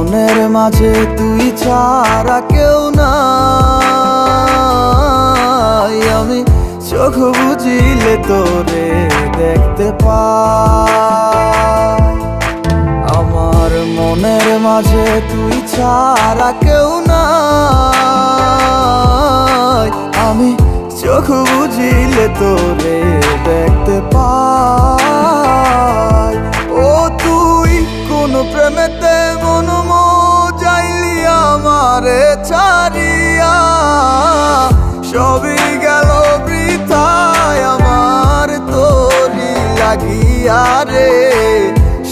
মনের মাঝে তুই ছাড়া কেউ নাই। আমি চোখ বুঝিলে তোরে দেখতে আমার মনের মাঝে তুই ছাড়া কেউ নাই। আমি চোখ বুঝিলে তোরে দেখতে পাই। ও তুই কোন প্রেমেতে আমারে ছাড়িয়া সবই গেল বৃথায়। আমার তোরি লাগিয়া রে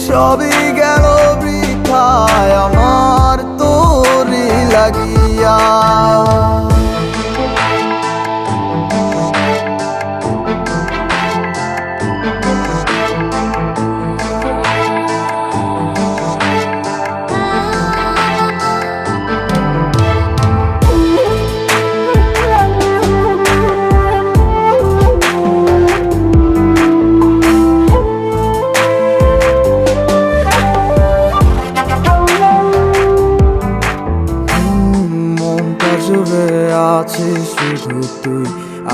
সবই গেল বৃথায়। আমার আছে শুধু তুই,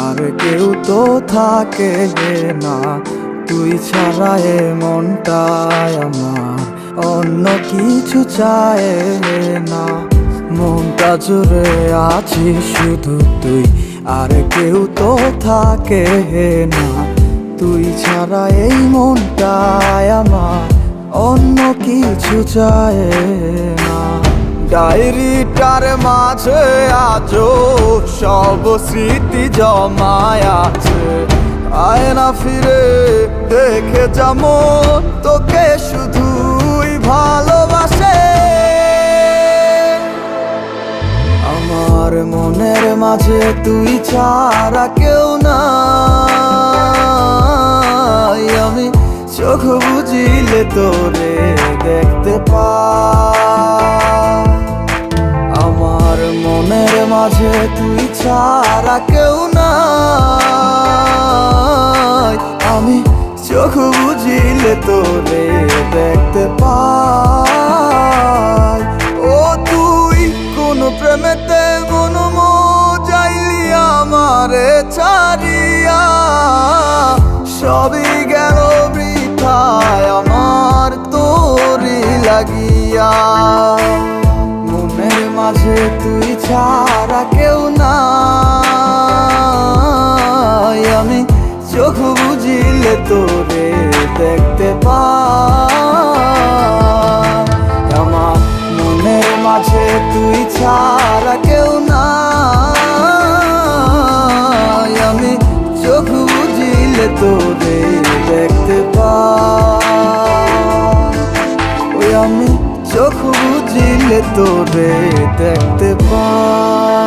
আর কেউ তো থাকে না। তুই ছাড়া এ মনটায় আমার, অন্য কিছু চায় না। মনটা জুড়ে আছে শুধু তুই, আর কেউ তো থাকে না। তুই ছাড়া এই মনটায় আমার, অন্য কিছু চায় না। ডায়েরিটার মাঝে আজও সব স্মৃতি জমায় আছে। আয়না ফিরে দেখে যেমন তোকে শুধুই ভালোবাসে। আমার মনের মাঝে তুই ছাড়া কেউ না আমি চোখ বুঝিলে তোরে দেখতে পাই মাঝে তুই ছাড়া কেউ নাই। আমি চোখ বুঝিলে তোরে দেখতে পাই। ও তুই কোন প্রেমেতে মন যাইলি আমারে ছাড়িয়া। সবই গেল বৃথায় আমার তোরি লাগিয়া। মনের মাঝে তুই ছাড়া কেউ নাই। আমি চোখ বুঝিলে তোরে দেখতে পাই। আমার মনের মাঝে তুই ছাড়া কেউ নাই। আমি চোখ বুঝিলে তোরে দেখতে ওই আমি চোখ বুঝিলে তোরে দেখতে পাই